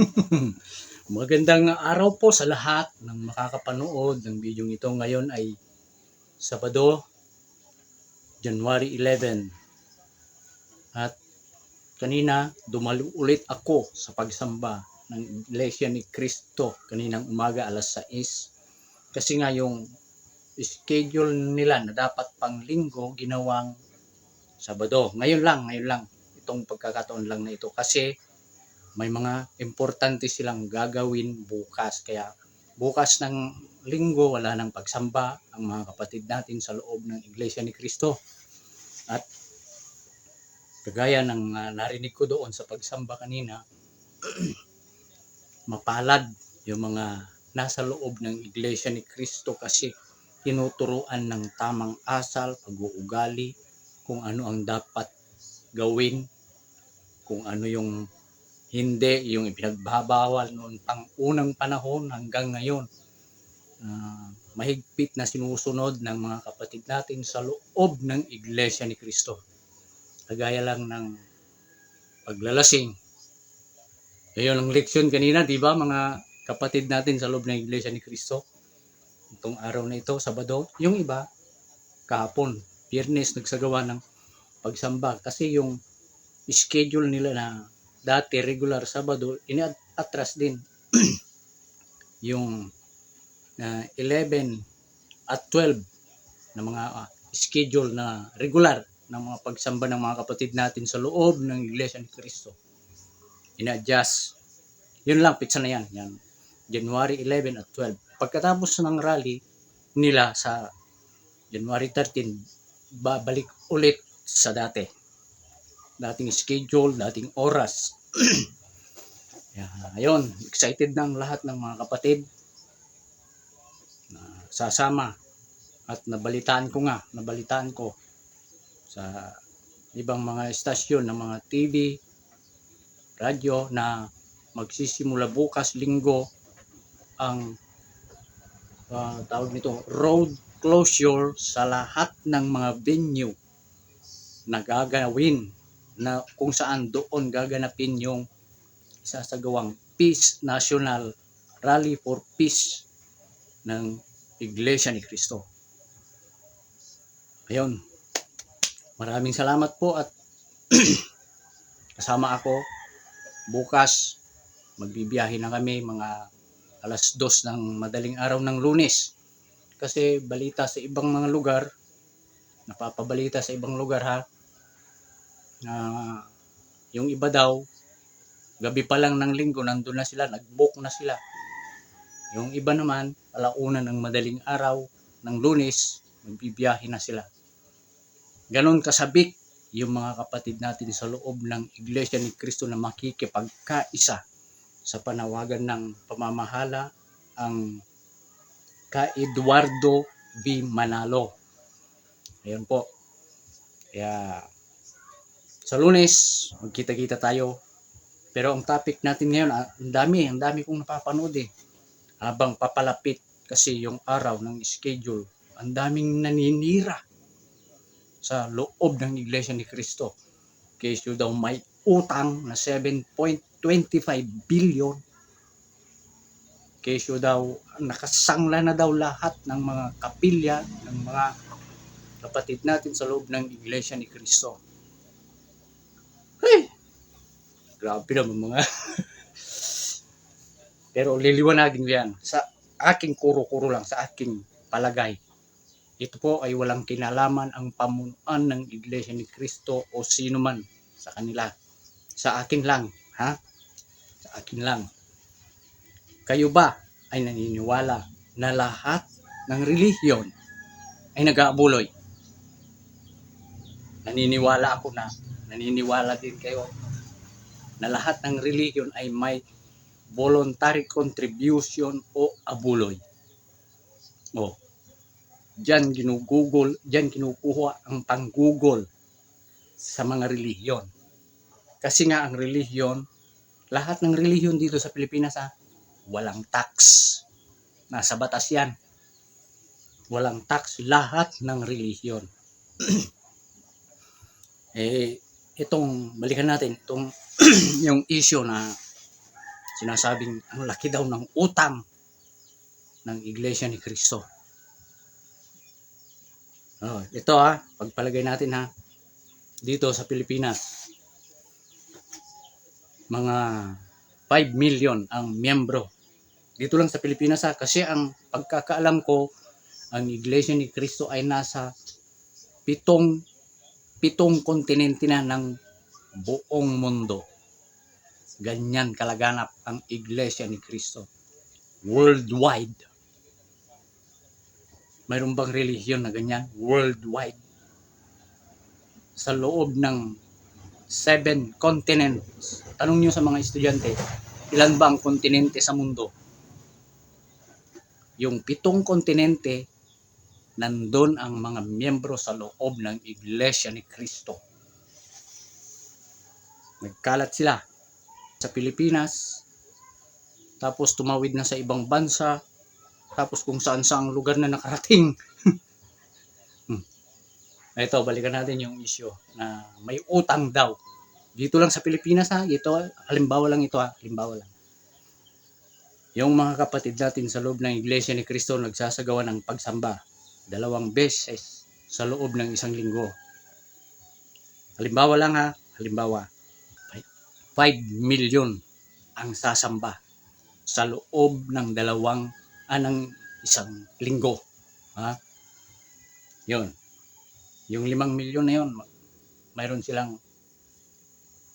Magandang araw po sa lahat ng makakapanood ng video ito. Ngayon ay Sabado, January 11. At kanina dumalo ulit ako sa pagsamba ng Iglesia ni Cristo kaninang umaga alas 6. Kasi nga yung schedule nila na dapat pang linggo ginawang Sabado. Ngayon lang, ngayon lang. Itong pagkakataon lang na ito. Kasi may mga importante silang gagawin bukas. Kaya bukas ng linggo, wala nang pagsamba ang mga kapatid natin sa loob ng Iglesia ni Cristo. At kagaya ng ah, narinig ko doon sa pagsamba kanina, mapalad yung mga nasa loob ng Iglesia ni Cristo kasi tinuturuan ng tamang asal, pag-uugali, kung ano ang dapat gawin, kung ano yung hindi, yung ipinagbabawal noon pang unang panahon hanggang ngayon. Ah, mahigpit na sinusunod ng mga kapatid natin sa loob ng Iglesia ni Cristo. Kagaya lang ng paglalasing. Ayun ang leksyon kanina, di ba mga kapatid natin sa loob ng Iglesia ni Cristo? Itong araw na ito, Sabado. Yung iba, kahapon, Biyernes, nagsagawa ng pagsamba. Kasi yung schedule nila na dati regular Sabado, ini-atras din. yung na 11 at 12 na mga ah, schedule na regular ng mga pagsamba ng mga kapatid natin sa loob ng Iglesia ni Cristo. Ina-adjust. Yun lang, pizza na yan. yan. January 11 at 12. Pagkatapos ng rally nila sa January 13, babalik ulit sa dati. Dating schedule, dating oras. yeah, ayun, excited ng lahat ng mga kapatid na sasama at nabalitaan ko nga, nabalitaan ko sa ibang mga estasyon ng mga TV, radyo na magsisimula bukas linggo ang ah, tawag nito road closure sa lahat ng mga venue na gagawin na kung saan doon gaganapin yung isasagawang Peace National Rally for Peace ng Iglesia ni Cristo. Ayun. Maraming salamat po at kasama ako bukas magbibiyahe na kami mga alas dos ng madaling araw ng lunes kasi balita sa ibang mga lugar napapabalita sa ibang lugar ha na yung iba daw gabi pa lang ng linggo nandun na sila nagbook na sila yung iba naman alauna ng madaling araw ng lunes magbibiyahe na sila ganon kasabik yung mga kapatid natin sa loob ng Iglesia ni Cristo na makikipagkaisa sa panawagan ng pamamahala ang ka Eduardo V. Manalo. Ayun po. Kaya sa lunes, magkita-kita tayo. Pero ang topic natin ngayon, ah, ang dami, ang dami kong napapanood eh. Habang papalapit kasi yung araw ng schedule, ang daming naninira sa loob ng Iglesia ni Cristo. Kesyo daw may utang na 7.25 billion. Kesyo daw nakasangla na daw lahat ng mga kapilya ng mga kapatid natin sa loob ng Iglesia ni Cristo. Hey! Grabe naman mga Pero liliwanagin ko yan sa aking kuro-kuro lang, sa aking palagay. Ito po ay walang kinalaman ang pamunuan ng Iglesia ni Cristo o sino man sa kanila. Sa akin lang, ha? Sa akin lang. Kayo ba ay naniniwala na lahat ng relihiyon ay nag-aabuloy? Naniniwala ako na, naniniwala din kayo na lahat ng relihiyon ay may voluntary contribution o abuloy. O, Diyan ginugugol, diyan kinukuha ang panggugol sa mga relihiyon. Kasi nga ang relihiyon, lahat ng relihiyon dito sa Pilipinas ha, walang tax. Nasa batas yan. Walang tax lahat ng relihiyon. eh, itong, balikan natin, itong yung issue na sinasabing ang laki daw ng utang ng Iglesia ni Cristo. Oh, ito ha, pagpalagay natin ha, dito sa Pilipinas, mga 5 million ang miyembro. Dito lang sa Pilipinas ha, kasi ang pagkakaalam ko, ang Iglesia ni Cristo ay nasa pitong pitong kontinente na ng buong mundo. Ganyan kalaganap ang Iglesia ni Cristo. Worldwide. Mayroon bang relihiyon na ganyan? Worldwide. Sa loob ng seven continents. Tanong nyo sa mga estudyante, ilan ba ang kontinente sa mundo? Yung pitong kontinente, nandun ang mga miyembro sa loob ng Iglesia ni Cristo. Nagkalat sila sa Pilipinas, tapos tumawid na sa ibang bansa, tapos kung saan saang lugar na nakarating. Hmm. Ito, balikan natin yung issue na may utang daw. Dito lang sa Pilipinas ha, ito, halimbawa lang ito ha, halimbawa lang. Yung mga kapatid natin sa loob ng Iglesia ni Cristo nagsasagawa ng pagsamba dalawang beses sa loob ng isang linggo. Halimbawa lang ha, halimbawa, 5 million ang sasamba sa loob ng dalawang anang isang linggo. Ha? Yun. Yung limang milyon na yun, mayroon silang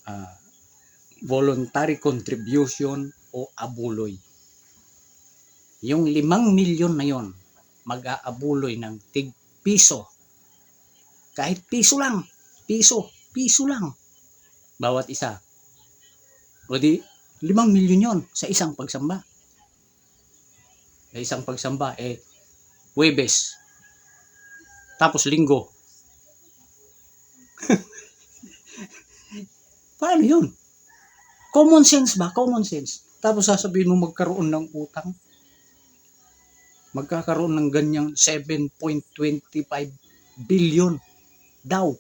ah, voluntary contribution o abuloy. Yung limang milyon na yon, mag-aabuloy ng tig piso. Kahit piso lang. Piso. Piso lang. Bawat isa. O di, limang milyon yon sa isang pagsamba. Sa isang pagsamba, eh, Webes. Tapos linggo. Paano yun? Common sense ba? Common sense. Tapos sasabihin mo magkaroon ng utang. Magkakaroon ng ganyang 7.25 billion daw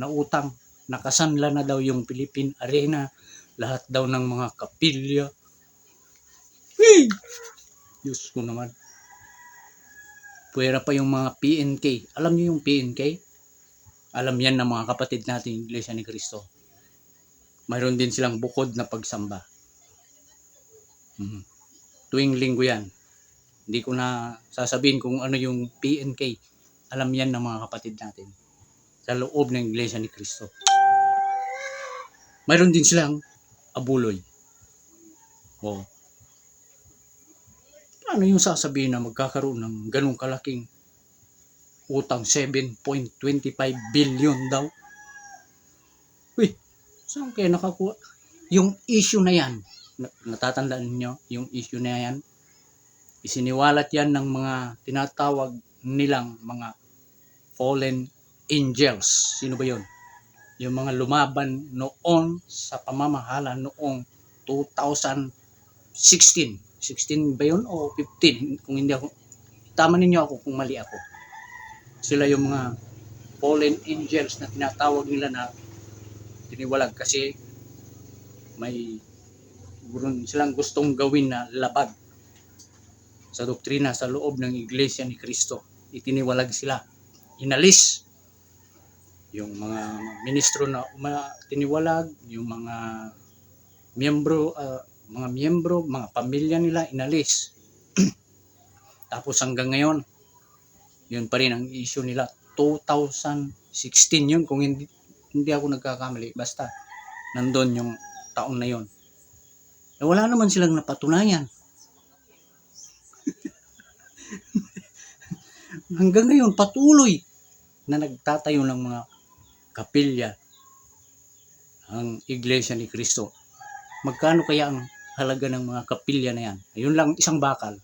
na utang. Nakasanla na daw yung Philippine Arena. Lahat daw ng mga kapilya. Hey! Diyos ko naman. Pwera pa yung mga PNK. Alam niyo yung PNK? Alam yan ng mga kapatid natin, Iglesia ni Cristo. Mayroon din silang bukod na pagsamba. Mhm. Tuwing linggo yan. Hindi ko na sasabihin kung ano yung PNK. Alam yan ng mga kapatid natin. Sa loob ng Iglesia ni Cristo. Mayroon din silang abuloy. O. Ano yung sasabihin na magkakaroon ng ganong kalaking utang 7.25 billion daw? Uy, saan kayo nakakuha? Yung issue na yan, na- natatandaan niyo yung issue na yan, isiniwalat yan ng mga tinatawag nilang mga fallen angels. Sino ba yon? Yung mga lumaban noon sa pamamahala noong 2016. 16 ba yun o 15? Kung hindi ako, tama ninyo ako kung mali ako. Sila yung mga fallen angels na tinatawag nila na tiniwalag kasi may silang gustong gawin na labag sa doktrina sa loob ng iglesia ni Kristo. Itiniwalag sila. Inalis yung mga ministro na tiniwalag, yung mga miyembro, ah, mga miyembro, mga pamilya nila inalis. Tapos hanggang ngayon, yun pa rin ang issue nila. 2016 yun kung hindi, hindi ako nagkakamali. Basta, nandun yung taon na yun. Eh, wala naman silang napatunayan. Hanggang ngayon, patuloy na nagtatayo ng mga kapilya ang Iglesia ni Kristo. Magkano kaya ang halaga ng mga kapilya na yan? Yun lang, isang bakal.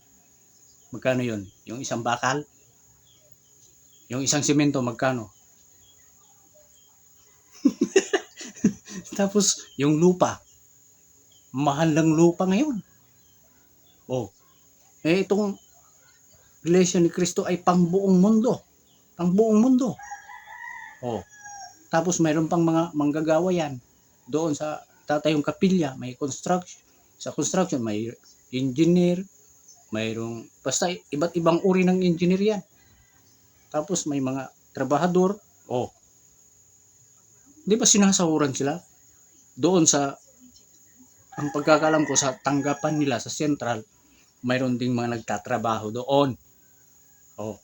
Magkano yun? Yung isang bakal? Yung isang simento, magkano? Tapos, yung lupa. Mahal ng lupa ngayon. Oh. Eh, itong Iglesia ni Cristo ay pangbuong mundo. Pangbuong mundo. Oh. Tapos mayroon pang mga manggagawa yan. Doon sa tatayong kapilya, may construction. Sa construction, may engineer, mayroong, basta iba't ibang uri ng engineer yan. Tapos may mga trabahador, oh. Di ba sinasahuran sila? Doon sa, ang pagkakalam ko sa tanggapan nila sa central, mayroon ding mga nagtatrabaho doon. Oh.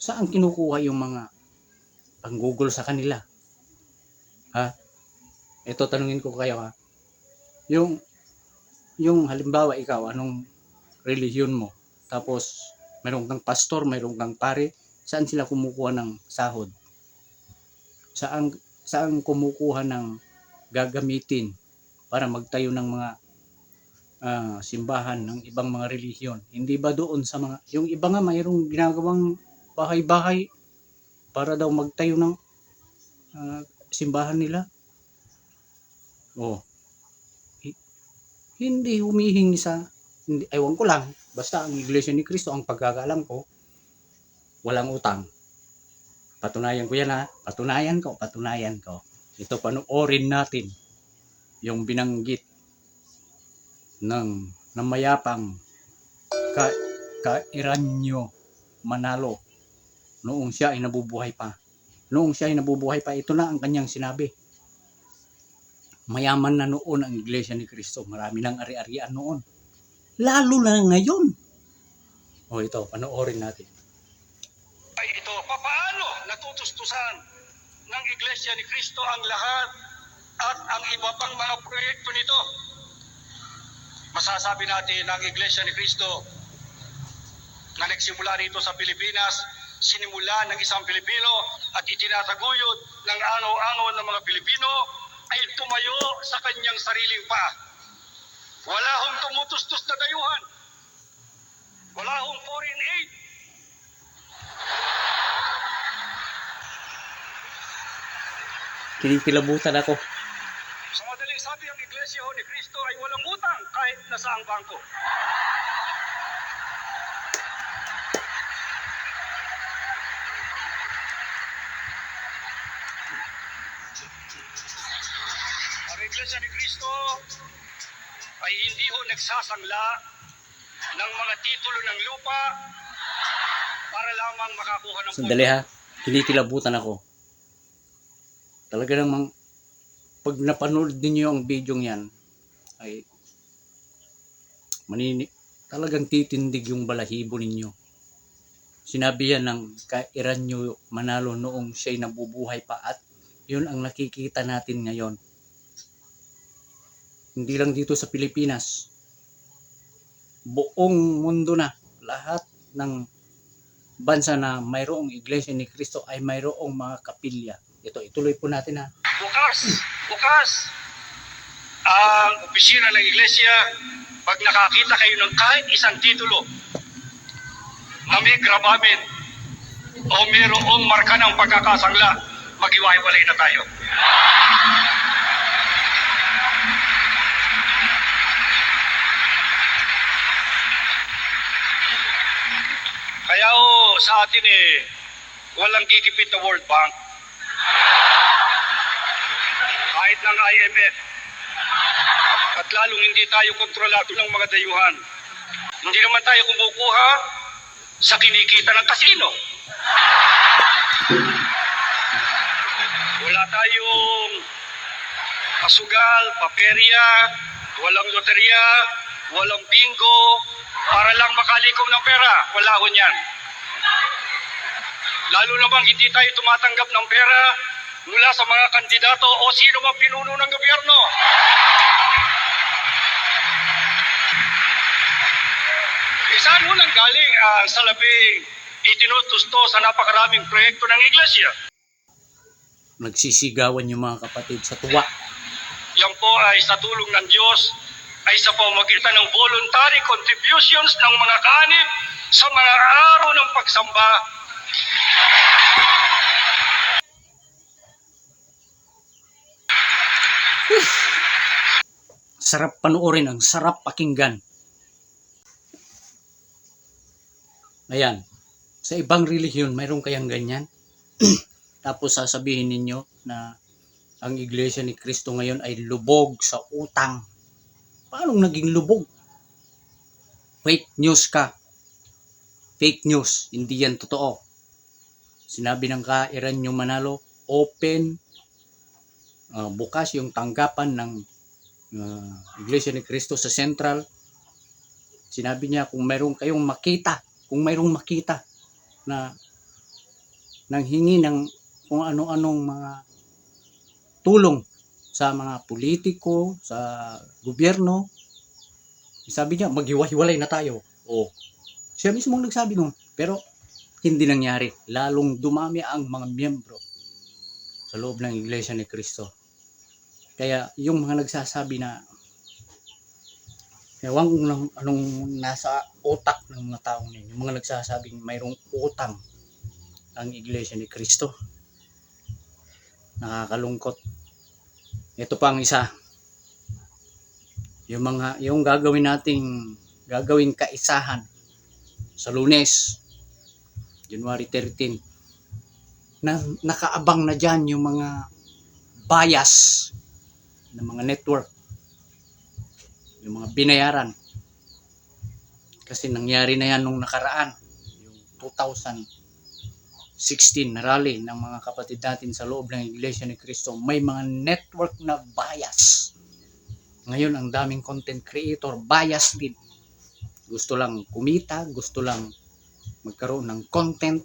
Saan kinukuha yung mga panggugol sa kanila? Ha? Ito tanungin ko kayo ha. Yung yung halimbawa ikaw anong relihiyon mo tapos mayroong kang pastor, mayroong kang pare, saan sila kumukuha ng sahod? Saan saan kumukuha ng gagamitin para magtayo ng mga ah, simbahan ng ibang mga relihiyon? Hindi ba doon sa mga yung iba nga mayroong ginagawang bahay-bahay para daw magtayo ng ah, simbahan nila? Oh. Hi- Hindi humihingi sa hindi ewan ko lang basta ang iglesia ni Kristo ang pagkakalam ko walang utang. Patunayan ko yan ha. Patunayan ko, patunayan ko. Ito panoorin natin yung binanggit ng ng mayapang ka, Kairanyo Manalo noong siya ay nabubuhay pa. Noong siya ay nabubuhay pa, ito na ang kanyang sinabi. Mayaman na noon ang iglesia ni Kristo. Marami nang ari-arian noon. Lalo na ngayon. O ito, panoorin natin. ay ito, papaano natutustusan ng Iglesia ni Kristo ang lahat at ang iba pang mga proyekto nito? Masasabi natin ang Iglesia ni Kristo na nagsimula rito sa Pilipinas, sinimula ng isang Pilipino at itinataguyod ng angaw-angaw ng mga Pilipino ay tumayo sa kanyang sariling pa. Wala hong tumutustos na dayuhan. Wala hong foreign aid. Kinikilabutan ako. Sa sabi, ang Iglesia ho ni Kristo ay walang utang kahit nasa ang bangko. Ang Iglesia ni Kristo ay hindi ho nagsasangla ng mga titulo ng lupa para lamang makakuha ng Sandali ha. Kinikilabutan ako. Talaga namang pag napanood ninyo ang video yan ay manini talagang titindig yung balahibo ninyo. Sinabi yan ng Kairanyo Manalo noong siya'y nabubuhay pa at yun ang nakikita natin ngayon. Hindi lang dito sa Pilipinas. Buong mundo na. Lahat ng bansa na mayroong iglesia ni Kristo ay mayroong mga kapilya. Ito, ituloy po natin ha. Bukas, bukas, ang opisina ng iglesia, pag nakakita kayo ng kahit isang titulo na may gravamen o mayroong marka ng pagkakasangla, maghiwa-hiwalay na tayo. Kaya ho, sa atin eh, walang gigipit na World Bank kahit ng IMF. At lalong hindi tayo kontrolado ng mga dayuhan. Hindi naman tayo kumukuha sa kinikita ng kasino. Wala tayong pasugal, paperya, walang loterya, walang bingo, para lang makalikom ng pera. Wala ho niyan. Lalo namang hindi tayo tumatanggap ng pera mula sa mga kandidato o sino mang pinuno ng gobyerno. E saan mo nang galing ang salabing itinutusto sa napakaraming proyekto ng iglesia? Nagsisigawan yung mga kapatid sa tuwa. Yan po ay sa tulong ng Diyos ay sa pamagitan ng voluntary contributions ng mga kaanib sa mga araw ng pagsamba Sarap panoorin, ang sarap pakinggan. Ayan. Sa ibang relihiyon, mayroon kayang ganyan. Tapos sasabihin ninyo na ang iglesia ni Kristo ngayon ay lubog sa utang. Paano naging lubog? Fake news ka. Fake news. Hindi yan totoo. Sinabi ng kairan yung Manalo, open, ah, bukas yung tanggapan ng ah, Iglesia ni Cristo sa Central. Sinabi niya kung mayroong kayong makita, kung mayroong makita na nang hingi ng kung ano-anong mga tulong sa mga politiko, sa gobyerno. Sabi niya, maghiwa-hiwalay na tayo. O, siya mismo ang nagsabi nun. Pero, hindi nangyari. Lalong dumami ang mga miyembro sa loob ng Iglesia ni Cristo. Kaya, yung mga nagsasabi na ewan ko lang anong nasa utak ng mga taong yun. Yung mga nagsasabing mayroong utang ang Iglesia ni Cristo. Nakakalungkot. Ito pa ang isa. Yung mga yung gagawin nating gagawing kaisahan sa Lunes, January 13. Na nakaabang na diyan yung mga bias ng mga network. Yung mga binayaran. Kasi nangyari na yan nung nakaraan. Yung 2016 na rally ng mga kapatid natin sa loob ng Iglesia ni Cristo. May mga network na bias. Ngayon, ang daming content creator, bias din. Gusto lang kumita, gusto lang magkaroon ng content.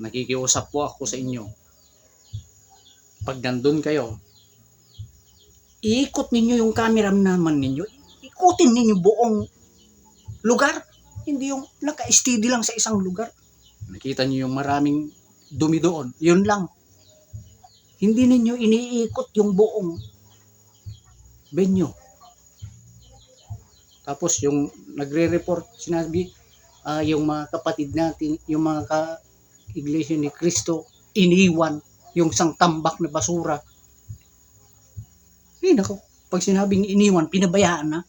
Nakikiusap po ako sa inyo. Pag nandun kayo, iikot ninyo yung camera naman ninyo. Ikutin ninyo buong lugar. Hindi yung naka-steady lang sa isang lugar. Nakita niyo yung maraming dumi doon. Yun lang. Hindi ninyo iniikot yung buong venue. Tapos yung nagre-report, sinabi, ah, yung mga kapatid natin, yung mga ka iglesia ni Cristo, iniwan yung isang tambak na basura. Ay, nako. Pag sinabing iniwan, pinabayaan na.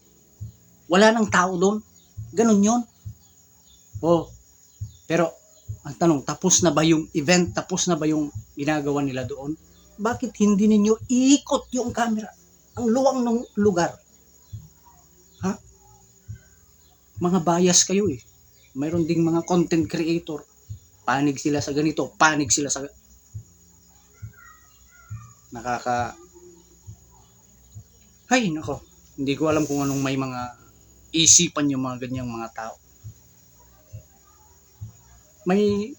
Wala nang tao doon. Ganon yun. Oh. Pero, ang tanong, tapos na ba yung event? Tapos na ba yung ginagawa nila doon? Bakit hindi ninyo iikot yung camera? Ang luwang ng lugar. Ha? Mga bias kayo eh. Mayroon ding mga content creator. Panig sila sa ganito, panig sila sa nakaka ay nako. Hindi ko alam kung anong may mga isipan yung mga ganyang mga tao. May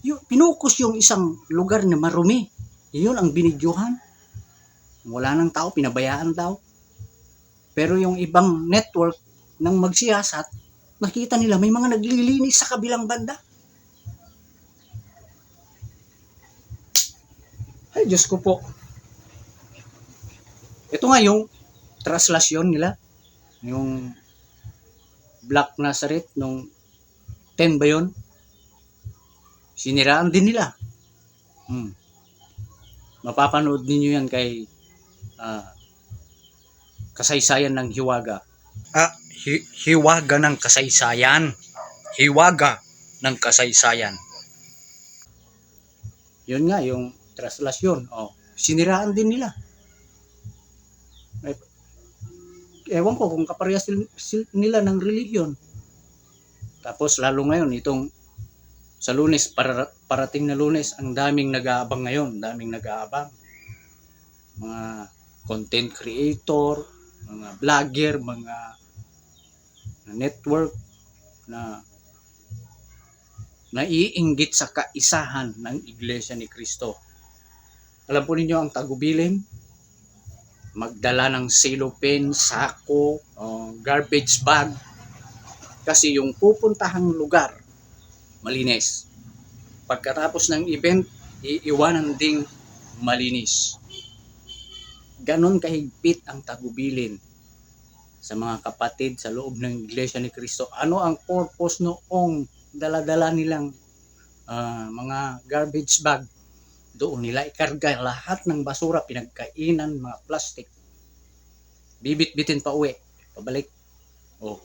yung, pinukus yung isang lugar na marumi. Yun ang binidyohan. Wala nang tao pinabayaan daw. Pero yung ibang network ng magsiyasat nakita nila may mga naglilinis sa kabilang banda. Ay Diyos ko po ito nga yung translasyon nila. Yung Black Nazareth nung 10 ba yun? Siniraan din nila. Hmm. Mapapanood ninyo yan kay ah, kasaysayan ng Hiwaga. Ah, hi- Hiwaga ng kasaysayan. Hiwaga ng kasaysayan. Yun nga, yung translasyon. Oh, siniraan din nila. Ewan ko kung kaparehas nila ng religion. Tapos lalo ngayon itong sa lunes, para, parating na lunes, ang daming nag-aabang ngayon, daming nag-aabang. Mga content creator, mga vlogger, mga network na naiinggit sa kaisahan ng Iglesia ni Cristo. Alam po ninyo ang tagubilin, magdala ng cellophane, sako, uh, garbage bag. Kasi yung pupuntahang lugar, malinis. Pagkatapos ng event, iiwanan ding malinis. Ganon kahigpit ang tagubilin sa mga kapatid sa loob ng Iglesia ni Cristo. Ano ang purpose noong daladala nilang ah, mga garbage bag doon nila ikarga lahat ng basura, pinagkainan, mga plastic. Bibit-bitin pa uwi. Pabalik. Oh.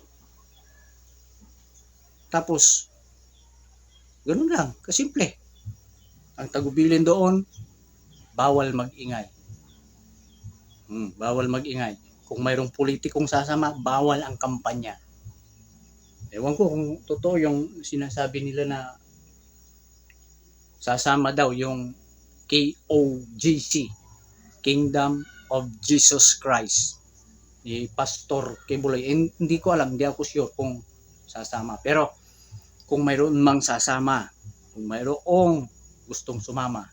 Tapos, ganun lang, kasimple. Ang tagubilin doon, bawal mag-ingay. Hmm, bawal magingay. Kung mayroong politikong sasama, bawal ang kampanya. Ewan ko kung totoo yung sinasabi nila na sasama daw yung KOGC, Kingdom of Jesus Christ, ni Pastor Kibuloy. Eh, Hindi ko alam, hindi ako sure kung sasama. Pero kung mayroon mang sasama, kung mayroong gustong sumama,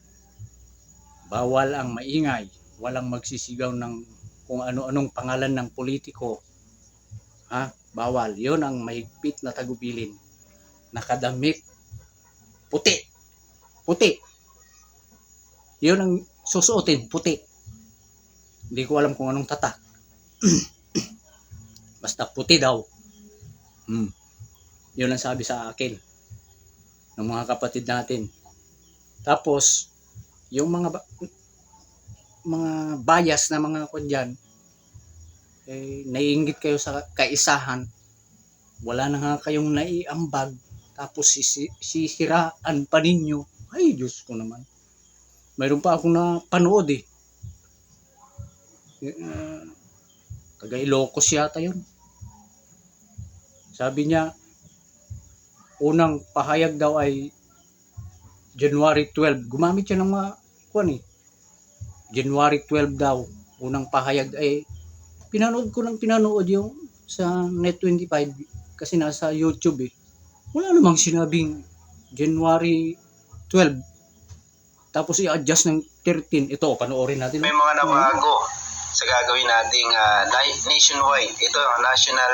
bawal ang maingay, walang magsisigaw ng kung ano-anong pangalan ng politiko. Ha? Bawal. Yon ang mahigpit na tagubilin. Nakadamit puti. Puti. Yon ang susuotin, puti. Hindi ko alam kung anong tatak. Basta puti daw. Hmm. Yun ang sabi sa akin ng mga kapatid natin. Tapos, yung mga mga bias na mga kundyan, eh, naiingit kayo sa kaisahan, wala na nga kayong naiambag, tapos sisi- sisiraan pa ninyo. Ay, Diyos ko naman. Mayroon pa akong napanood eh. Uh, taga Ilocos yata yun. Sabi niya, unang pahayag daw ay January 12. Gumamit siya ng mga kuan eh. January 12 daw. Unang pahayag ay pinanood ko ng pinanood yung sa Net25 kasi nasa YouTube eh. Wala namang sinabing January 12. Tapos i-adjust ng 13. Ito, panoorin natin. May mga nabago sa gagawin nating na- nationwide. Ito ang National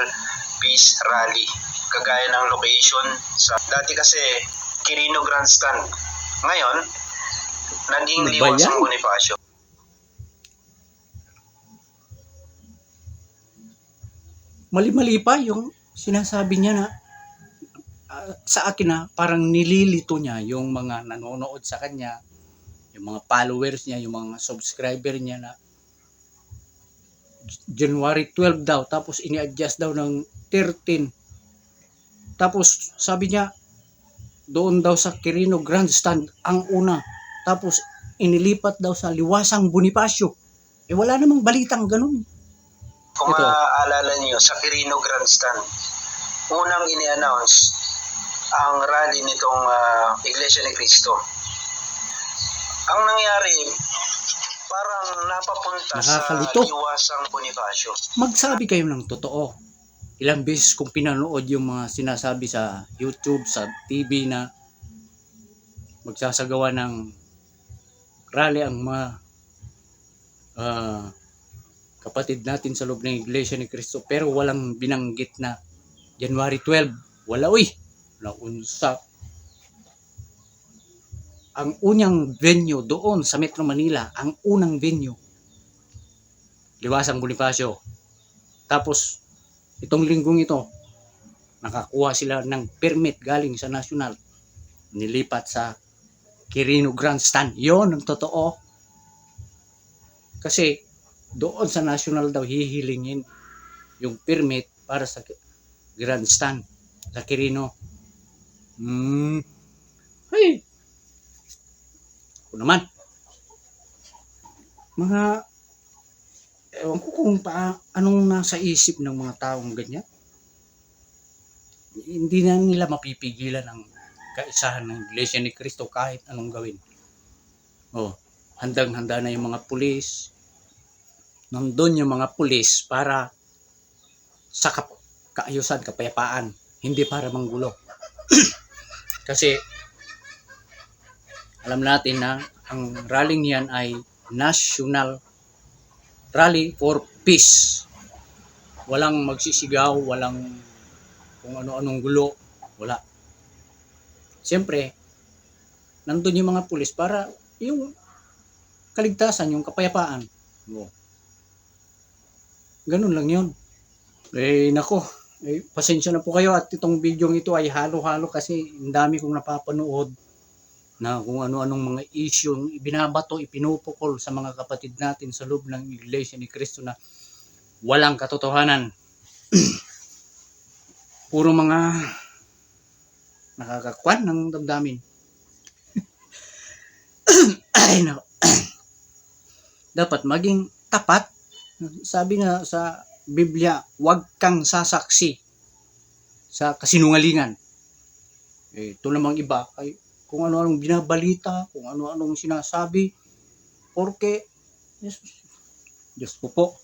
Peace Rally. Kagaya ng location sa dati kasi Quirino Grandstand. Ngayon, naging Ano yan? ang Bonifacio. mali-mali pa yung sinasabi niya na ah, sa akin na parang nililito niya yung mga nanonood sa kanya, yung mga followers niya, yung mga subscriber niya na January 12 daw tapos ini-adjust daw ng 13. Tapos sabi niya doon daw sa Quirino Grandstand ang una. Tapos inilipat daw sa Liwasang Bonifacio. Eh wala namang balitang ganun. Kung Ito. maaalala niyo, sa Quirino Grandstand, unang ini-announce ang rally nitong ah, Iglesia ni Cristo. Ang nangyari, parang napapunta Nakakalito. sa Liwasang Bonifacio. magsabi kayo ng totoo. Ilang beses kong pinanood yung mga sinasabi sa YouTube, sa TV na magsasagawa ng rally ang mga ah, kapatid natin sa loob ng Iglesia ni Cristo pero walang binanggit na January 12. Wala uy. Naunsa. Ang unang venue doon sa Metro Manila, ang unang venue Liwasang Bonifacio. Tapos, itong linggong ito, nakakuha sila ng permit galing sa national. Nilipat sa Quirino Grandstand. Yon ang totoo. Kasi, doon sa national daw hihilingin yung permit para sa grandstand sa Quirino. Hmm. Hey. Ako naman. Mga ewan ko kung pa, anong nasa isip ng mga taong ganyan. Hindi na nila mapipigilan ang kaisahan ng Iglesia ni Cristo kahit anong gawin. Oh, handang-handa na yung mga pulis. Nandun yung mga pulis para sa kap- kaayusan, kapayapaan. Hindi para manggulo. Kasi alam natin na ang rallying yan ay national rally for peace. Walang magsisigaw, walang kung ano-anong gulo, wala. Siyempre, nandun yung mga pulis para yung kaligtasan, yung kapayapaan. Oh. Ganun lang yun. Eh, nako, eh, pasensya na po kayo at itong video ito ay halo-halo kasi ang dami kong napapanood na kung ano-anong mga issue ibinabato, ipinupukol sa mga kapatid natin sa loob ng Iglesia ni Cristo na walang katotohanan. Puro mga nakakakwan ng damdamin. Ay, no. Dapat maging tapat Sabi nga sa Biblia, huwag kang sasaksi sa kasinungalingan. Eh, ito namang iba, ay kung ano-anong binabalita, kung ano-anong sinasabi, porque, Diyos, Diyos ko po,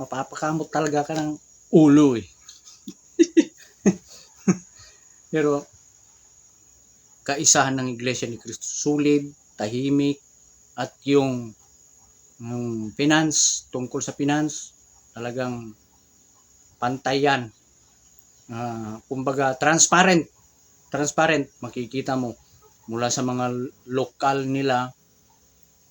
mapapakamot talaga ka ng ulo eh. Pero, kaisahan ng Iglesia ni Cristo, sulid, tahimik, at yung, yung finance, tungkol sa finance, talagang pantayan. Ah, kumbaga, transparent. Transparent. Makikita mo mula sa mga lokal nila,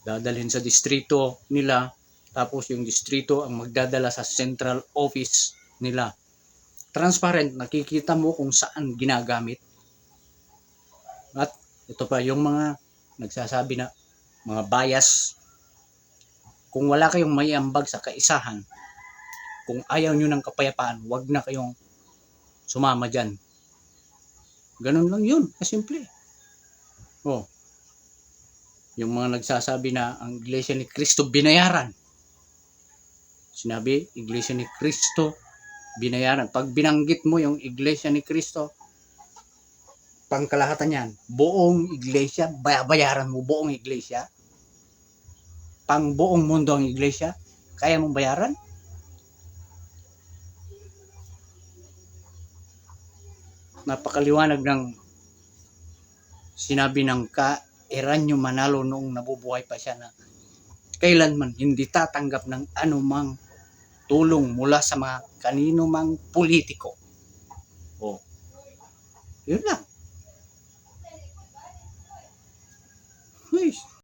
dadalhin sa distrito nila, tapos yung distrito ang magdadala sa central office nila. Transparent, nakikita mo kung saan ginagamit. At ito pa, yung mga nagsasabi na mga bias, kung wala kayong may ambag sa kaisahan, kung ayaw nyo ng kapayapaan, wag na kayong sumama dyan. Ganun lang yun, kasimple. Oh. Yung mga nagsasabi na ang Iglesia ni Cristo binayaran. Sinabi, Iglesia ni Cristo binayaran. Pag binanggit mo yung Iglesia ni Cristo, pangkalahatan yan, buong Iglesia, bayaran mo buong Iglesia. Pang buong mundo ang Iglesia, kaya mong bayaran? Napakaliwanag ng sinabi ng ka Eranyo Manalo noong nabubuhay pa siya na kailanman hindi tatanggap ng anumang tulong mula sa mga kanino mang politiko. O, yun lang. Uy,